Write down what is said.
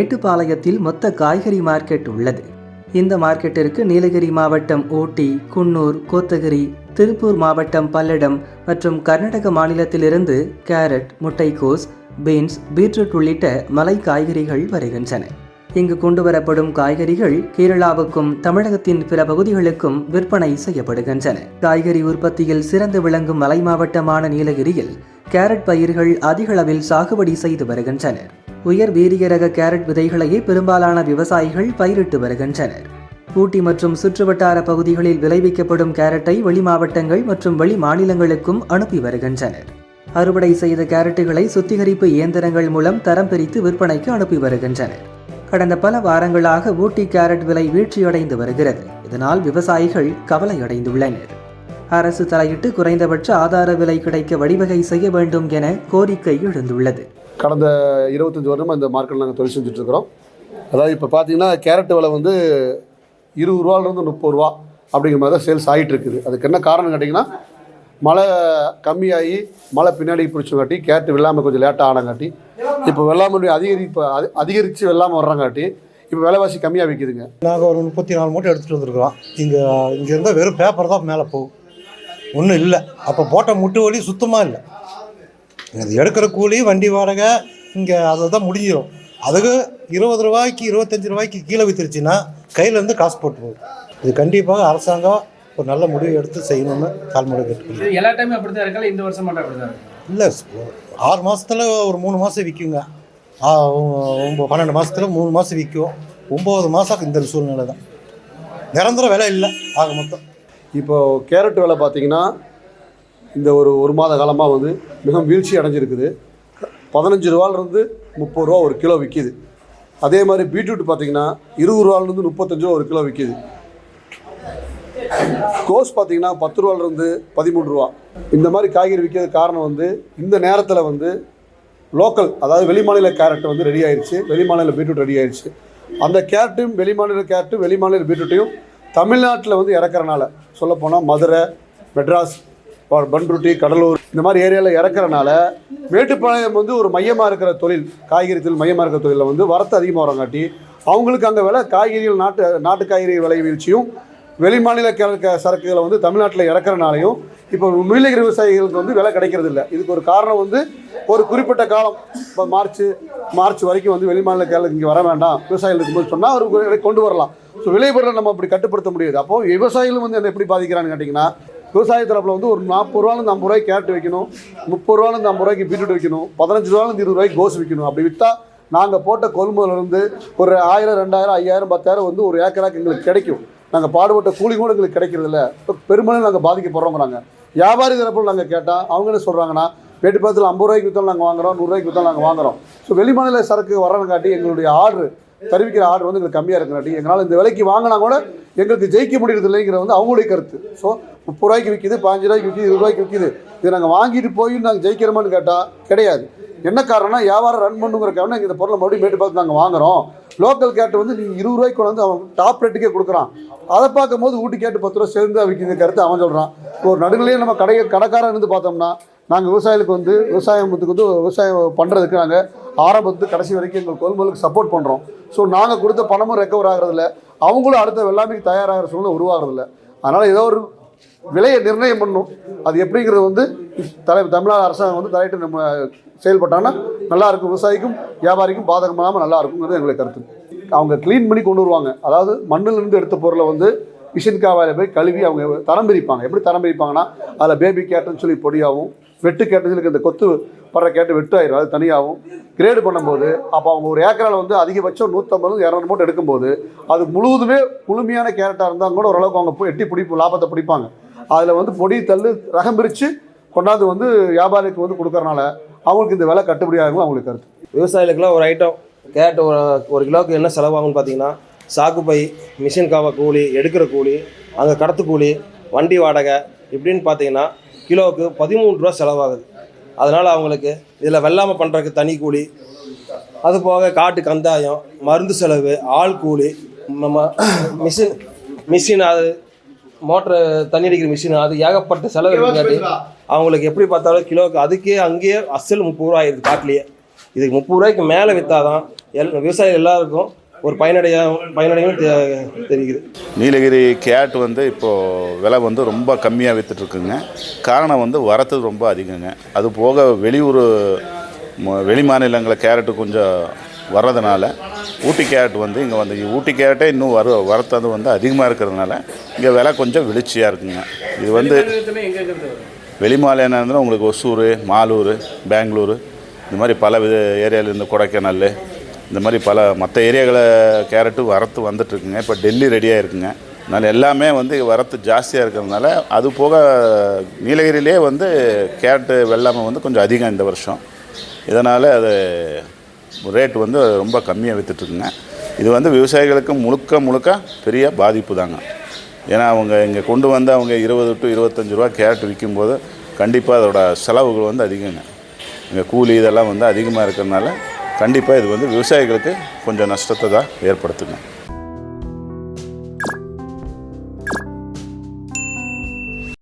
மேட்டுப்பாளையத்தில் மொத்த காய்கறி மார்க்கெட் உள்ளது. இந்த மார்க்கெட்டிற்கு நீலகிரி மாவட்டம் ஊட்டி குன்னூர் கோத்தகிரி திருப்பூர் மாவட்டம் பல்லடம் மற்றும் கர்நாடக மாநிலத்திலிருந்து கேரட் முட்டைக்கோஸ் பீன்ஸ் பீட்ரூட் உள்ளிட்ட மலை காய்கறிகள் வருகின்றன. இங்கு கொண்டு வரப்படும் காய்கறிகள் கேரளாவுக்கும் தமிழகத்தின் பிற பகுதிகளுக்கும் விற்பனை செய்யப்படுகின்றன. காய்கறி உற்பத்தியில் சிறந்து விளங்கும் மலை மாவட்டமான நீலகிரியில் கேரட் பயிர்கள் அதிக அளவில் சாகுபடி செய்து வருகின்றனர் உயர் வீரிய ரக கேரட் விதைகளையே பெரும்பாலான விவசாயிகள் பயிரிட்டு வருகின்றனர். ஊட்டி மற்றும் சுற்றுவட்டார பகுதிகளில் விளைவிக்கப்படும் கேரட்டை வெளி மாவட்டங்கள் மற்றும் வெளி மாநிலங்களுக்கும் அனுப்பி வருகின்றனர். அறுவடை செய்த கேரட்டுகளை சுத்திகரிப்பு இயந்திரங்கள் மூலம் தரம் பிரித்து விற்பனைக்கு அனுப்பி வருகின்றனர். கடந்த பல வாரங்களாக ஊட்டி கேரட் விலை வீழ்ச்சியடைந்து வருகிறது. இதனால் விவசாயிகள் கவலையடைந்துள்ளனர். அரசு தலையிட்டு குறைந்தபட்ச ஆதார விலை கிடைக்க வழிவகை செய்ய வேண்டும் என கோரிக்கை எழுந்துள்ளது. கடந்த இருபத்தஞ்சி வருடமாக இந்த மார்க்கெட்டில் நாங்கள் தொழில் செஞ்சுட்டு இருக்கிறோம் அதாவது இப்போ பார்த்தீங்கன்னா கேரட் விலை வந்து இருபது ரூபாலேருந்து முப்பது ரூபா அப்படிங்கிற மாதிரி தான் சேல்ஸ் ஆகிட்டு இருக்குது அதுக்கு என்ன காரணம் கேட்டிங்கன்னா மழை கம்மியாகி மழை பின்னாடி பிடிச்சங்காட்டி கேரட் வெள்ளாமல் கொஞ்சம் லேட்டாக ஆனங்காட்டி இப்போ வெள்ளாமை அதிகரிப்பு அதி- அதிகரித்து வெள்ளாமை வர்றங்காட்டி இப்போ விலைவாசி கம்மியாக விற்கிதுங்க நாங்கள் ஒரு முப்பத்தி நாலு மூட்டை எடுத்துகிட்டு வந்திருக்கிறோம். இங்கே இங்கே இருந்தால் வெறும் பேப்பர் தான் மேலே போகும். ஒன்றும் இல்லை. அப்போ போட்ட முட்டு வலி சுத்தமாக இல்லை. இது எடுக்கிற கூலி வண்டி வாடகை இங்கே அதை தான் முடிஞ்சிடும் அதுக்கு இருபது ரூபாய்க்கு இருபத்தஞ்சி ரூபாய்க்கு கீழே வித்துருச்சுன்னா கையிலேருந்து காசு போட்டு போகும். இது கண்டிப்பாக அரசாங்கம் ஒரு நல்ல முடிவு எடுத்து செய்யணும்னு கால்முறை கேட்டுக்கணும் எல்லா டைமும் அப்படி தான் இருக்கா இந்த வருஷம் மட்டும் அப்படி தான் இருக்கு? இல்லை ஆறு மாதத்தில் ஒரு மூணு மாதம் விற்குங்க பன்னெண்டு மாதத்தில் மூணு மாதம் விற்கும் ஒம்பது மாதம் இந்த சூழ்நிலை தான் நிரந்தர விலை இல்லை ஆக மொத்தம். இப்போ கேரட் விலை பார்த்தீங்கன்னா இந்த ஒரு ஒரு மாத காலமாக வந்து மிகவும் வீழ்ச்சி அடைஞ்சிருக்குது. பதினஞ்சு ரூபாலேருந்து முப்பது ரூபா ஒரு கிலோ விற்கிது அதே மாதிரி பீட்ரூட் பார்த்தீங்கன்னா இருபது ரூபாலேருந்து முப்பத்தஞ்சு ரூபா ஒரு கிலோ விற்கிது கோஸ் பார்த்தீங்கன்னா பத்து ரூபாலேருந்து பதிமூணு ரூபா. இந்த மாதிரி காய்கறி விற்கிறது காரணம் வந்து இந்த நேரத்தில் வந்து லோக்கல் அதாவது வெளிமாநில கேரட் வந்து ரெடி ஆயிடுச்சு வெளிமாநில பீட்ரூட் ரெடி ஆயிடுச்சு அந்த கேரட்டும் வெளிமாநில கேரட்டும் வெளிமாநில பீட்ரூட்டையும் தமிழ்நாட்டில் வந்து இறக்குறனால சொல்லப்போனால் மதுரை மெட்ராஸ் பண்ருட்டி கடலூர் இந்த மாதிரி ஏரியாவில் இறக்குறனால மேட்டுப்பாளையம் வந்து ஒரு மையமாக இருக்கிற தொழில் காய்கறி தொழில் மையமாக இருக்கிற தொழிலில் வந்து வரத்து அதிகமாக வரங்காட்டி அவங்களுக்கு அங்கே விலை காய்கறிகள் நாட்டு நாட்டு காய்கறி விலை வீழ்ச்சியும் வெளிமாநில கிழக்க சரக்குகளை வந்து தமிழ்நாட்டில் இறக்குறனாலையும் இப்போ நீலகிரி விவசாயிகளுக்கு வந்து விலை கிடைக்கிறது இல்லை இதுக்கு ஒரு காரணம் வந்து ஒரு குறிப்பிட்ட காலம் இப்போ மார்ச் மார்ச் வரைக்கும் வந்து வெளிமாநில கேரளுக்கு இங்கே வர வேண்டாம். விவசாயிகள் இருக்கும்போது சொன்னால் அவர் கொண்டு வரலாம். ஸோ விளைபொருளை நம்ம அப்படி கட்டுப்படுத்த முடியாது. அப்போது விவசாயிகளும் வந்து என்ன எப்படி பாதிக்கிறான்னு கேட்டிங்கன்னா விவசாய தரப்பில் வந்து ஒரு நாற்பது ரூபாலேருந்து ஐம்பது ரூபாய்க்கு கேரட் வைக்கணும் முப்பது ரூபாலேருந்து ஐம்பது ரூபாய்க்கு பீட்ரூட் வைக்கணும் பதினஞ்சு ரூபாலேருந்து இருபது ரூபாய்க்கு கோஸ் விற்கணும் அப்படி விற்றா நாங்கள் போட்ட கொள்முதலேருந்து ஒரு ஆயிரம் ரெண்டாயிரம் ஐயாயிரம் பத்தாயிரம் வந்து ஒரு ஏக்கராக்கு எங்களுக்கு கிடைக்கும். நாங்கள் பாடுபட்ட கூலி கூட எங்களுக்கு கிடைக்கிறதில்ல. இப்போ பெருமளவு நாங்கள் பாதிக்கப்படுறோங்கிறாங்க. வியாபாரி தரப்பில் நாங்கள் கேட்டால் அவங்க என்ன சொல்கிறாங்கன்னா மேட்டுப்பாளத்தில் ஐம்பது ரூபாய்க்கு விற்றாலும் நாங்கள் வாங்குறோம் நூறுரூவாய்க்கு விற்றாலும் நாங்கள் வாங்குறோம். ஸோ வெளிமாநில சரக்கு வரணுங்காட்டி எங்களுடைய ஆர்டர் தெரிவிக்கிற ஆர்டர் வந்து எங்களுக்கு கம்மியாக இருக்கிறாட்டி எங்களால் இந்த விலைக்கு வாங்கினா கூட எங்களுக்கு ஜெயிக்க முடியறதில்லைங்கிற வந்து அவங்களுடைய கருத்து. ஸோ முப்பது ரூபாய்க்கு விற்கிது பாஞ்சு ரூபாய்க்கு விற்கிது இருபது ரூபாய்க்கு விற்கிது இது நாங்கள் வாங்கிட்டு போய் நாங்கள் ஜெயிக்கிறோமான்னு கேட்டால் கிடையாது. என்ன காரணம்னா வியாபாரம் ரன் பண்ணுங்கிற காரணம் இந்த பொருளை மறுபடியும் மேட்டு பார்த்து நாங்கள் வாங்குறோம். லோக்கல் கேட்டு வந்து நீங்கள் இருபது ரூபாய்க்கு கொண்டு வந்து அவன் டாப் ரேட்டுக்கே கொடுக்குறான். அதை பார்க்கும்போது ஊட்டி கேட்டு பத்து ரூபா சேர்ந்து விற்கிற கருத்து அவன் சொல்கிறான் ஒரு நடுநிலையே நம்ம கடை கடைக்காரன் இருந்து பார்த்தோம்னா நாங்கள் விவசாயிகளுக்கு வந்து விவசாயத்துக்கு வந்து விவசாயம் பண்ணுறதுக்கு நாங்கள் ஆரம்பத்து கடைசி வரைக்கும் எங்கள் கொள்முதலுக்கு சப்போர்ட் பண்ணுறோம் ஸோ நாங்கள் கொடுத்த பணமும் ரெக்கவர் ஆகிறதில்ல. அவங்களும் அடுத்த வெள்ளாமைக்கு தயாராகிற சூழ்நிலை உருவாகிறதில்ல. அதனால் ஏதோ ஒரு விலையை நிர்ணயம் பண்ணும் அது எப்படிங்கிறது வந்து தலை தமிழ்நாடு அரசாங்கம் வந்து தலையிட்டு நம்ம செயல்பட்டாங்கன்னா நல்லாயிருக்கும் விவசாயிக்கும் வியாபாரிக்கும் பாதகம் இல்லாமல் நல்லா இருக்குங்கிறது எங்களுக்கு கருத்து. அவங்க க்ளீன் பண்ணி கொண்டு வருவாங்க. அதாவது மண்ணிலிருந்து எடுத்த பொருளை வந்து மிஷின் காவாயில் போய் கழுவி அவங்க தரம் பிரிப்பாங்க. எப்படி தரம் பிரிப்பாங்கன்னா அதில் பேபி கேட்டுன்னு சொல்லி பொடியாகவும் வெட்டு கேட்டதுக்கு இந்த கொத்து படுற கேட்டு வெட்டு ஆயிரும் அது தனியாகவும் கிரேடு பண்ணும்போது அப்போ அவங்க ஒரு ஏக்கரால் வந்து அதிகபட்சம் நூற்றம்பது இரநூறு மூட்டை எடுக்கும்போது அது முழுவதுமே முழுமையான கேரட்டாக இருந்தால் கூட ஓரளவுக்கு அவங்க போய் எட்டி பிடிப்பு லாபத்தை பிடிப்பாங்க. அதில் வந்து பொடி தள்ளு ரகம் பிரித்து கொண்டாந்து வந்து வியாபாரிக்கு வந்து கொடுக்கறனால அவங்களுக்கு இந்த விலை கட்டுப்படியாகும் அவங்களுக்கு கருத்து. விவசாயிகளுக்கெல்லாம் ஒரு ஐட்டம் கேரட் ஒரு ஒரு கிலோவுக்கு என்ன செலவாகும்னு பார்த்தீங்கன்னா சாக்குப்பை மிஷின் காவ கூலி எடுக்கிற கூலி அங்கே கடத்து கூலி வண்டி வாடகை இப்படின்னு பார்த்தீங்கன்னா கிலோவுக்கு பதிமூணு ரூபா செலவாகுது. அதனால் அவங்களுக்கு இதில் வெள்ளாமை பண்ணுறதுக்கு தனி கூலி. அது போக காட்டு கந்தாயம் மருந்து செலவு ஆள் கூலி ம- ம- மிஷின் மிஷின் அது மோட்ரு தண்ணி அடிக்கிற மிஷின் அது ஏகப்பட்ட செலவு இருக்காட்டி அவங்களுக்கு எப்படி பார்த்தாலும் கிலோவுக்கு அதுக்கே அங்கேயே அசல் முப்பது ரூபா ஆயிடுது காட்டிலேயே. இதுக்கு முப்பது ரூபாய்க்கு மேலே விற்றாதான் எல் விவசாயிகள் எல்லாருக்கும் ஒரு பயனடைய பயனடையும் தெரியுது. நீலகிரி கேட் வந்து இப்போது விலை வந்து ரொம்ப கம்மியாக விற்றுட்ருக்குங்க காரணம் வந்து வரத்து ரொம்ப அதிகங்க. அது போக வெளியூர் வெளி மாநிலங்களில் கேரட்டு கொஞ்சம் வர்றதுனால ஊட்டி கேரட் வந்து இங்கே வந்து ஊட்டி கேரட்டே இன்னும் வர வரத்தது வந்து அதிகமாக இருக்கிறதுனால இங்கே விலை கொஞ்சம் வெளிச்சியாக இருக்குங்க. இது வந்து வெளி மாநிலம் உங்களுக்கு ஒசூர் மாலூர் பெங்களூர் இந்த மாதிரி பல வித ஏரியாவிலேருந்து கொடைக்கானல் இந்த மாதிரி பல மற்ற ஏரியாவில் கேரட்டு வரத்து வந்துட்டுருக்குங்க. இப்போ டெல்லி ரெடியாக இருக்குங்க அதனால் எல்லாமே வந்து வரத்து ஜாஸ்தியாக இருக்கிறதுனால அது போக நீலகிரியிலே வந்து கேரட்டு வெள்ளாமை வந்து கொஞ்சம் அதிகம் இந்த வருஷம். இதனால் அது ரேட் வந்து ரொம்ப கம்மியாக விற்றுட்ருக்குங்க இது வந்து விவசாயிகளுக்கு முழுக்க முழுக்க பெரிய பாதிப்பு தாங்க. ஏன்னா அவங்க இங்கே கொண்டு வந்து அவங்க இருபது டு இருபத்தஞ்சி ரூபா கேரட் விற்கும்போது கண்டிப்பாக அதோட செலவுகள் வந்து அதிகங்க. இங்கே கூலி இதெல்லாம் வந்து அதிகமாக இருக்கிறதுனால கண்டிப்பாக இது வந்து விவசாயிகளுக்கு கொஞ்சம் நஷ்டத்தை தான் ஏற்படுத்துங்க.